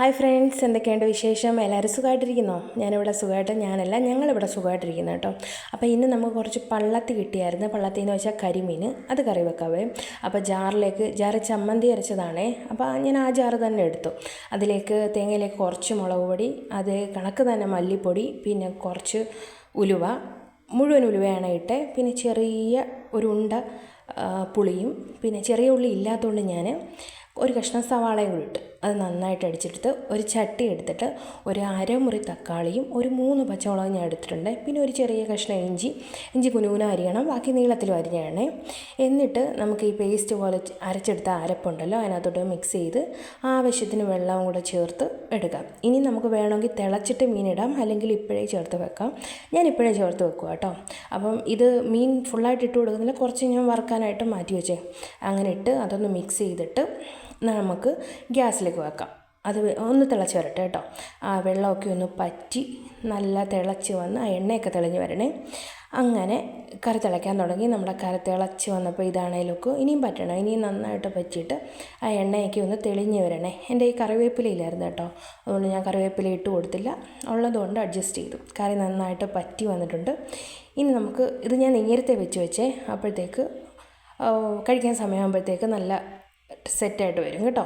Hi friends എന്തൊക്കെയുണ്ട് വിശേഷം? എല്ലാവരും സുഖമായിട്ടിരിക്കുന്നോ? ഞാനിവിടെ സുഖമായിട്ട് ഞാനല്ല ഞങ്ങളിവിടെ സുഖമായിട്ടിരിക്കുന്നു കേട്ടോ. അപ്പോൾ ഇന്ന് നമുക്ക് കുറച്ച് പള്ളത്തി കിട്ടിയായിരുന്നു. പള്ളത്തി എന്ന് വെച്ചാൽ കരിമീൻ അത് കറി വെക്കാവേ. അപ്പോൾ ജാറിലേക്ക് ജാറ് ചമ്മന്തി അരച്ചതാണേ. അപ്പോൾ ഞാൻ ആ ജാറ് തന്നെ എടുത്തു. അതിലേക്ക് തേങ്ങയിലേക്ക് കുറച്ച് മുളക് പൊടി അതേ കണക്ക് തന്നെ മല്ലിപ്പൊടി പിന്നെ കുറച്ച് ഉലുവ. മുഴുവൻ ഉലുവയാണ് ഇട്ടെ. പിന്നെ ചെറിയ ഒരു ഉണ്ട പുളിയും പിന്നെ ചെറിയ ഉള്ളി ഇല്ലാത്തതുകൊണ്ട് ഞാൻ ഒരു കഷ്ണം സവാളയും കൂടി ഇട്ട് അത് നന്നായിട്ട് അടിച്ചെടുത്ത് ഒരു ചട്ടി എടുത്തിട്ട് ഒരു അരമുറി തക്കാളിയും ഒരു മൂന്ന് പച്ചമുളകും ഞാൻ എടുത്തിട്ടുണ്ട്. പിന്നെ ഒരു ചെറിയ കഷ്ണം ഇഞ്ചി. ഇഞ്ചി കുനുകുന അരിയണം. ബാക്കി നീളത്തിൽ അരിഞ്ഞാണേ. എന്നിട്ട് നമുക്ക് ഈ പേസ്റ്റ് പോലെ അരച്ചെടുത്ത അരപ്പുണ്ടല്ലോ അതിനകത്തോട്ട് മിക്സ് ചെയ്ത് ആവശ്യത്തിന് വെള്ളവും കൂടെ ചേർത്ത് എടുക്കാം ഇനി നമുക്ക് വേണമെങ്കിൽ തിളച്ചിട്ട് മീനിടാം അല്ലെങ്കിൽ ഇപ്പോഴേ ചേർത്ത് വെക്കാം. ഞാൻ ഇപ്പോഴേ ചേർത്ത് വെക്കുക കേട്ടോ. അപ്പം ഇത് മീൻ ഫുള്ളായിട്ട് ഇട്ട് കൊടുക്കുന്നില്ല കുറച്ച് ഞാൻ വറുക്കാനായിട്ട് മാറ്റി വെച്ചേ. അങ്ങനെ ഇട്ട് അതൊന്ന് മിക്സ് ചെയ്തിട്ട് നമുക്ക് ഗ്യാസിലേക്ക് വെക്കാം. അത് ഒന്ന് തിളച്ച് വരട്ടെ കേട്ടോ. ആ വെള്ളമൊക്കെ ഒന്ന് പറ്റി നല്ല തിളച്ച് വന്ന് ആ എണ്ണയൊക്കെ തെളിഞ്ഞ് വരണേ. അങ്ങനെ കറി തിളയ്ക്കാൻ തുടങ്ങി. നമ്മുടെ കറി തിളച്ച് വന്നപ്പോൾ ഇതാണേലൊക്കെ ഇനിയും പറ്റണം. ഇനിയും നന്നായിട്ട് പറ്റിയിട്ട് ആ എണ്ണയൊക്കെ ഒന്ന് തെളിഞ്ഞ് വരണേ. എന്റെ ഈ കറിവേപ്പില ഇല്ലായിരുന്നു കേട്ടോ. അതുകൊണ്ട് ഞാൻ കറിവേപ്പില ഇട്ട് കൊടുത്തില്ല. ഉള്ളതുകൊണ്ട് അഡ്ജസ്റ്റ് ചെയ്തു. കറി നന്നായിട്ട് പറ്റി വന്നിട്ടുണ്ട്. ഇനി നമുക്ക് ഇത് ഞാൻ നേരത്തെ വെച്ച് വെച്ചേ. അപ്പോഴത്തേക്ക് കഴിക്കാൻ സമയമാകുമ്പോഴത്തേക്ക് നല്ല സെറ്റായിട്ട് വരും കേട്ടോ.